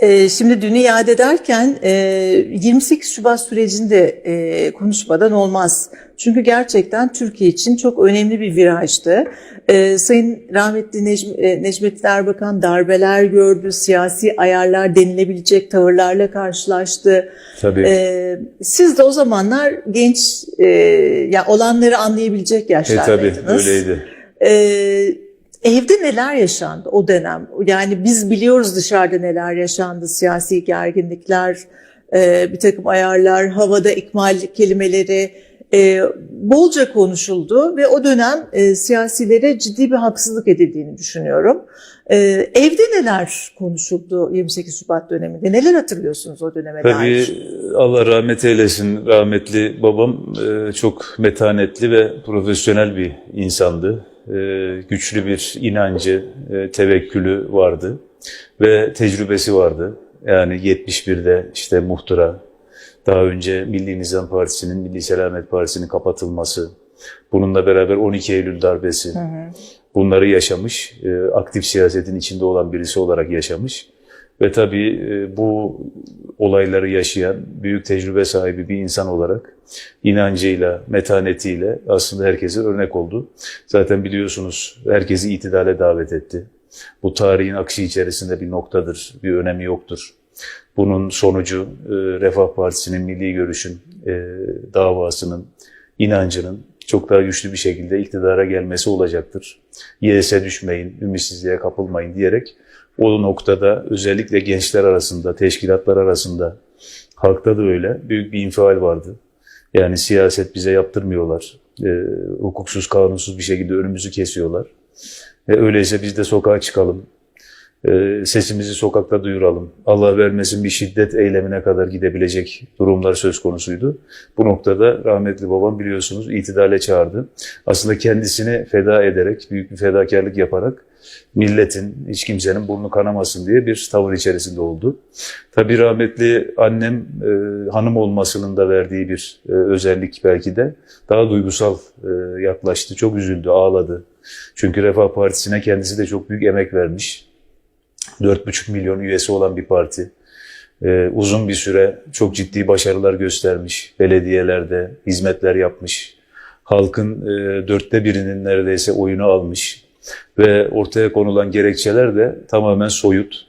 Ee, Şimdi dünü yad ederken e, 28 Şubat sürecinde e, konuşmadan olmaz. Çünkü gerçekten Türkiye için çok önemli bir virajdı. Ee, Sayın rahmetli Necm- e, Necmettin Erbakan darbeler gördü, siyasi ayarlar denilebilecek tavırlarla karşılaştı. Tabii. Ee, Siz de o zamanlar genç, e, ya olanları anlayabilecek e yaşlardaydınız. tabii öyleydi. Ee, evde neler yaşandı o dönem? Yani biz biliyoruz dışarıda neler yaşandı. Siyasi gerginlikler, e, bir takım ayarlar, havada ikmal kelimeleri e, bolca konuşuldu ve o dönem e, siyasilere ciddi bir haksızlık edildiğini düşünüyorum. Evde neler konuşuldu 28 Şubat döneminde? Neler hatırlıyorsunuz o döneme Tabii dair? Allah rahmet eylesin. Rahmetli babam çok metanetli ve profesyonel bir insandı. E, Güçlü bir inancı, e, tevekkülü vardı ve tecrübesi vardı. Yani 71'de işte muhtıra, daha önce Milli Nizam Partisi'nin, Milli Selamet Partisi'nin kapatılması, bununla beraber 12 Eylül darbesi, bunları yaşamış, e, aktif siyasetin içinde olan birisi olarak yaşamış. Ve tabii e, bu olayları yaşayan, büyük tecrübe sahibi bir insan olarak inancıyla, metanetiyle aslında herkese örnek oldu. Zaten biliyorsunuz herkesi itidale davet etti. Bu tarihin akışı içerisinde bir noktadır, bir önemi yoktur. Bunun sonucu e, Refah Partisi'nin, Milli Görüş'ün e, davasının, inancının çok daha güçlü bir şekilde iktidara gelmesi olacaktır. Yese düşmeyin, ümitsizliğe kapılmayın diyerek o noktada özellikle gençler arasında, teşkilatlar arasında, halkta da öyle büyük bir infial vardı. Yani siyaset bize yaptırmıyorlar. E, hukuksuz, kanunsuz bir şekilde önümüzü kesiyorlar. E, öyleyse biz de sokağa çıkalım. E, sesimizi sokakta duyuralım. Allah vermesin bir şiddet eylemine kadar gidebilecek durumlar söz konusuydu. Bu noktada rahmetli babam biliyorsunuz itidale çağırdı. Aslında kendisini feda ederek, büyük bir fedakarlık yaparak milletin, hiç kimsenin burnu kanamasın diye bir tavır içerisinde oldu. Tabii rahmetli annem e, hanım olmasının da verdiği bir e, özellik belki de daha duygusal e, yaklaştı. Çok üzüldü, ağladı. Çünkü Refah Partisi'ne kendisi de çok büyük emek vermiş. 4,5 milyon üyesi olan bir parti. Ee, uzun bir süre çok ciddi başarılar göstermiş. Belediyelerde hizmetler yapmış. Halkın e, dörtte birinin neredeyse oyunu almış. Ve ortaya konulan gerekçeler de tamamen soyut.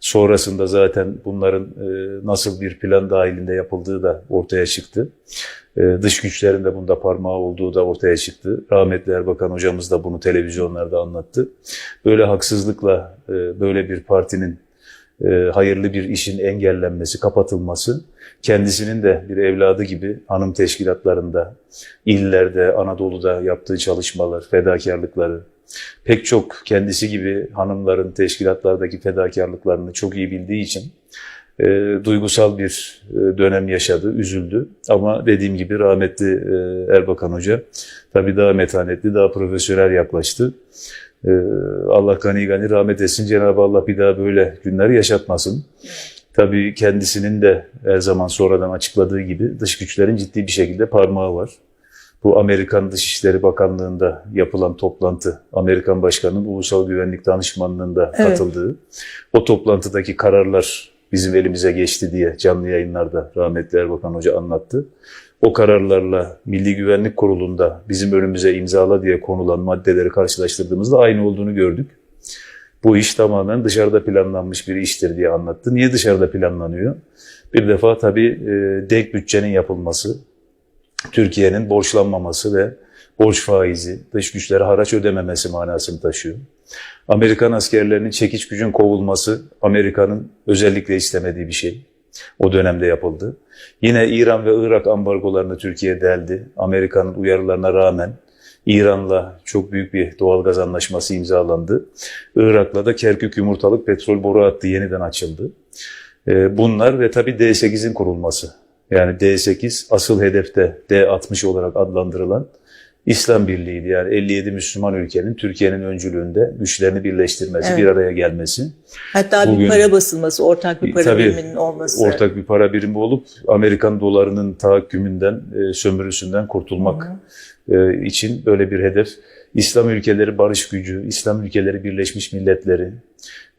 Sonrasında zaten bunların e, nasıl bir plan dahilinde yapıldığı da ortaya çıktı. E, dış güçlerin de bunda parmağı olduğu da ortaya çıktı. Rahmetli Erbakan hocamız da bunu televizyonlarda anlattı. Böyle haksızlıkla e, böyle bir partinin e, hayırlı bir işin engellenmesi, kapatılması kendisinin de bir evladı gibi hanım teşkilatlarında, illerde, Anadolu'da yaptığı çalışmalar, fedakarlıkları, pek çok kendisi gibi hanımların teşkilatlardaki fedakarlıklarını çok iyi bildiği için e, duygusal bir e, dönem yaşadı, üzüldü. Ama dediğim gibi rahmetli e, Erbakan Hoca tabii daha metanetli, daha profesyonel yaklaştı. E, Allah gani gani rahmet etsin. Cenab-ı Allah bir daha böyle günler yaşatmasın. Tabii kendisinin de her zaman sonradan açıkladığı gibi dış güçlerin ciddi bir şekilde parmağı var. Bu Amerikan Dışişleri Bakanlığı'nda yapılan toplantı, Amerikan Başkanı'nın Ulusal Güvenlik Danışmanlığı'nda Evet. katıldığı, o toplantıdaki kararlar bizim elimize geçti diye canlı yayınlarda rahmetli Erbakan Hoca anlattı. O kararlarla Milli Güvenlik Kurulu'nda bizim önümüze imzala diye konulan maddeleri karşılaştırdığımızda aynı olduğunu gördük. Bu iş tamamen dışarıda planlanmış bir iştir diye anlattı. Niye dışarıda planlanıyor? Bir defa tabii e, denk bütçenin yapılması, Türkiye'nin borçlanmaması ve borç faizi, dış güçlere haraç ödememesi manasını taşıyor. Amerikan askerlerinin çekiç gücün kovulması Amerika'nın özellikle istemediği bir şey. O dönemde yapıldı. Yine İran ve Irak ambargolarını Türkiye deldi. Amerika'nın uyarılarına rağmen İran'la çok büyük bir doğalgaz anlaşması imzalandı. Irak'la da Kerkük yumurtalık petrol boru hattı yeniden açıldı. Ee, Bunlar ve tabii D8'in kurulması. Yani D8 asıl hedefte D60 olarak adlandırılan İslam Birliği'ydi. Yani 57 Müslüman ülkenin Türkiye'nin öncülüğünde güçlerini birleştirmesi, Evet. bir araya gelmesi. Hatta bir Bugün- para basılması, ortak bir para Tabii, biriminin olması. Ortak bir para birimi olup Amerikan dolarının tahakkümünden, e, sömürüsünden kurtulmak e, için böyle bir hedef. İslam ülkeleri barış gücü, İslam ülkeleri Birleşmiş Milletleri.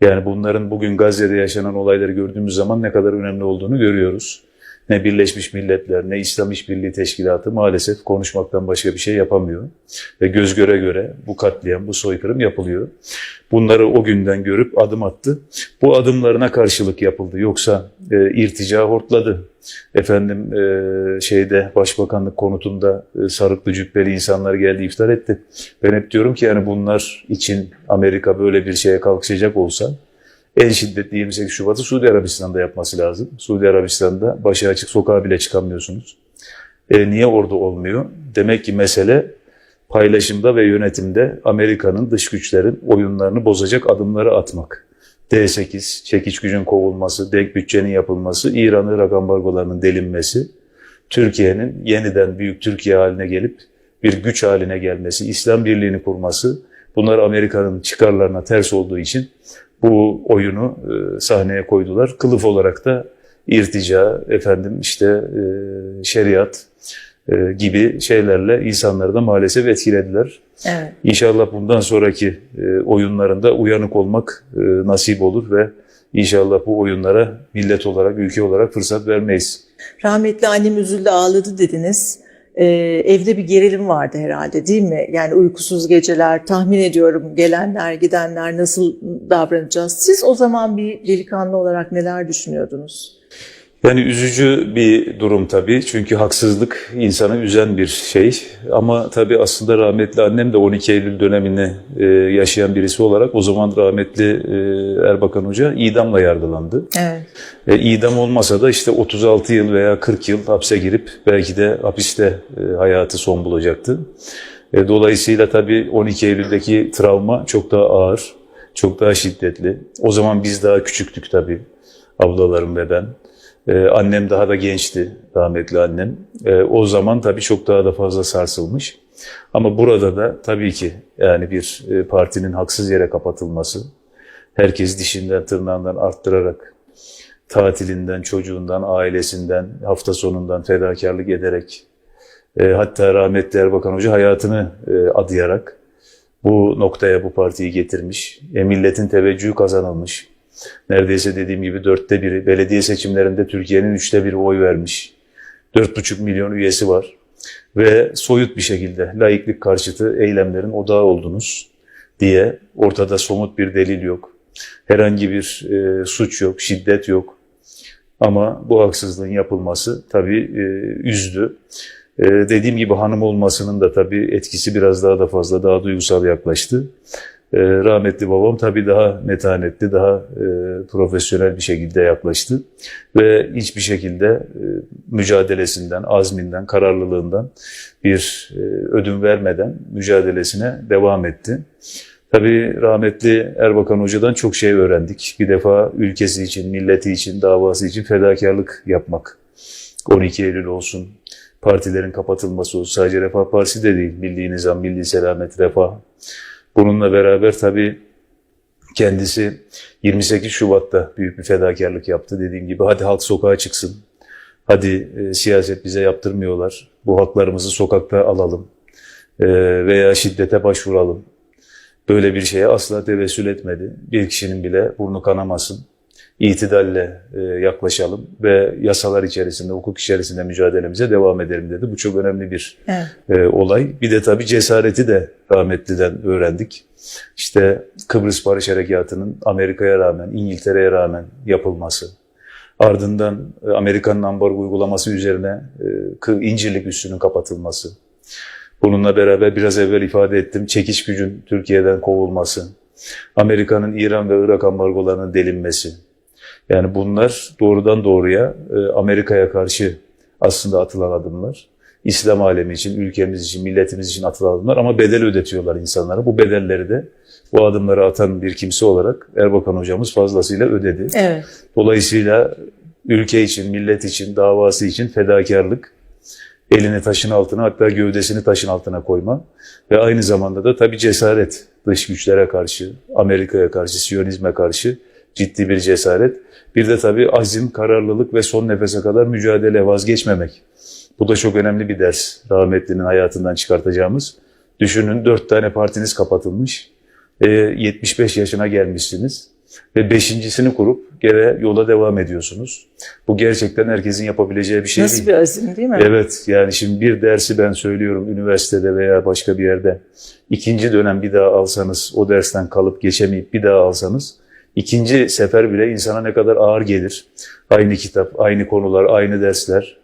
Yani bunların bugün Gazze'de yaşanan olayları gördüğümüz zaman ne kadar önemli olduğunu görüyoruz. Ne Birleşmiş Milletler ne İslam İşbirliği Teşkilatı maalesef konuşmaktan başka bir şey yapamıyor. Ve göz göre göre bu katliam, bu soykırım yapılıyor. Bunları o günden görüp adım attı. Bu adımlarına karşılık yapıldı. Yoksa e, irtica hortladı. Efendim e, şeyde başbakanlık konutunda e, sarıklı cübbeli insanlar geldi iftar etti. Ben hep diyorum ki yani bunlar için Amerika böyle bir şeye kalkışacak olsa en şiddetli 28 Şubat'ı Suudi Arabistan'da yapması lazım. Suudi Arabistan'da başı açık sokağa bile çıkamıyorsunuz. E, niye orada olmuyor? Demek ki mesele paylaşımda ve yönetimde Amerika'nın dış güçlerin oyunlarını bozacak adımları atmak. D8, çekiç gücün kovulması, denk bütçenin yapılması, İran-Irak ambargolarının delinmesi, Türkiye'nin yeniden büyük Türkiye haline gelip bir güç haline gelmesi, İslam birliğini kurması, bunlar Amerika'nın çıkarlarına ters olduğu için bu oyunu e, sahneye koydular. Kılıf olarak da irtica, efendim işte e, şeriat e, gibi şeylerle insanları da maalesef etkilediler. Evet. İnşallah bundan sonraki e, oyunlarında uyanık olmak e, nasip olur ve inşallah bu oyunlara millet olarak, ülke olarak fırsat vermeyiz. Rahmetli annem üzüldü ağladı dediniz. Ee, evde bir gerilim vardı herhalde değil mi? Yani uykusuz geceler, tahmin ediyorum gelenler, gidenler nasıl davranacağız? Siz o zaman bir delikanlı olarak neler düşünüyordunuz? Yani üzücü bir durum tabii çünkü haksızlık insanı üzen bir şey. Ama tabii aslında rahmetli annem de 12 Eylül dönemini e, yaşayan birisi olarak o zaman rahmetli e, Erbakan Hoca idamla yargılandı. Evet. E, idam olmasa da işte 36 yıl veya 40 yıl hapse girip belki de hapiste e, hayatı son bulacaktı. E, dolayısıyla tabii 12 Eylül'deki travma çok daha ağır, çok daha şiddetli. O zaman biz daha küçüktük tabii, ablalarım ve ben. Ee, annem daha da gençti, rahmetli annem. Ee, o zaman tabii çok daha da fazla sarsılmış. Ama burada da tabii ki yani bir e, partinin haksız yere kapatılması, herkes dişinden tırnağından arttırarak, tatilinden, çocuğundan, ailesinden, hafta sonundan fedakarlık ederek, e, hatta rahmetli Erbakan Hoca hayatını e, adayarak bu noktaya bu partiyi getirmiş. E, milletin teveccühü kazanılmış. Neredeyse dediğim gibi dörtte biri, belediye seçimlerinde Türkiye'nin üçte biri oy vermiş. Dört buçuk milyon üyesi var. Ve soyut bir şekilde laiklik karşıtı eylemlerin odağı oldunuz diye ortada somut bir delil yok. Herhangi bir e, suç yok, şiddet yok. Ama bu haksızlığın yapılması tabii e, üzdü. E, dediğim gibi hanım olmasının da tabii etkisi biraz daha da fazla, daha duygusal yaklaştı. E, rahmetli babam tabii daha metanetli, daha e, profesyonel bir şekilde yaklaştı. Ve hiçbir şekilde e, mücadelesinden, azminden, kararlılığından bir e, ödün vermeden mücadelesine devam etti. Tabii rahmetli Erbakan Hoca'dan çok şey öğrendik. Bir defa ülkesi için, milleti için, davası için fedakarlık yapmak. 12 Eylül olsun, partilerin kapatılması olsun, sadece Refah Partisi de değil, Milli Nizam, Milli Selamet, Refah. Bununla beraber tabii kendisi 28 Şubat'ta büyük bir fedakarlık yaptı. Dediğim gibi hadi halk sokağa çıksın. Hadi e, siyaset bize yaptırmıyorlar. Bu haklarımızı sokakta alalım. E, veya şiddete başvuralım. Böyle bir şeye asla tevessül etmedi. Bir kişinin bile burnu kanamasın. İtidalle yaklaşalım ve yasalar içerisinde, hukuk içerisinde mücadelemize devam edelim dedi. Bu çok önemli bir Evet. e, olay. Bir de tabii cesareti de rahmetliden öğrendik. İşte Kıbrıs Barış Harekatı'nın Amerika'ya rağmen, İngiltere'ye rağmen yapılması. Ardından e, Amerika'nın ambargo uygulaması üzerine e, İncirlik üssünün kapatılması. Bununla beraber biraz evvel ifade ettim, çekiş gücün Türkiye'den kovulması. Amerika'nın İran ve Irak ambargolarının delinmesi. Yani bunlar doğrudan doğruya e, Amerika'ya karşı aslında atılan adımlar. İslam alemi için, ülkemiz için, milletimiz için atılan adımlar ama bedel ödetiyorlar insanlara. Bu bedelleri de bu adımları atan bir kimse olarak Erbakan hocamız fazlasıyla ödedi. Evet. Dolayısıyla ülke için, millet için, davası için fedakarlık, elini taşın altına hatta gövdesini taşın altına koyma ve aynı zamanda da tabii cesaret dış güçlere karşı, Amerika'ya karşı, Siyonizme karşı ciddi bir cesaret. Bir de tabii azim, kararlılık ve son nefese kadar mücadele, vazgeçmemek. Bu da çok önemli bir ders rahmetlinin hayatından çıkartacağımız. Düşünün dört tane partiniz kapatılmış. E, 75 yaşına gelmişsiniz. Ve beşincisini kurup gene yola devam ediyorsunuz. Bu gerçekten herkesin yapabileceği bir şey Nasıl değil. bir azim değil mi? Evet yani şimdi bir dersi ben söylüyorum üniversitede veya başka bir yerde. ikinci dönem bir daha alsanız o dersten kalıp geçemeyip bir daha alsanız ikinci sefer bile insana ne kadar ağır gelir. Aynı kitap, aynı konular, aynı dersler.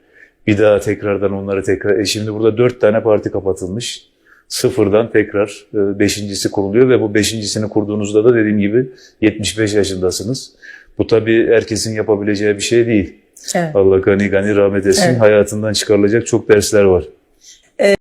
Bir daha tekrardan onları tekrar. E şimdi burada dört tane parti kapatılmış. Sıfırdan tekrar e, beşincisi kuruluyor ve bu beşincisini kurduğunuzda da dediğim gibi 75 yaşındasınız. Bu tabii herkesin yapabileceği bir şey değil. Evet. Allah gani gani rahmet etsin. Evet. Hayatından çıkarılacak çok dersler var.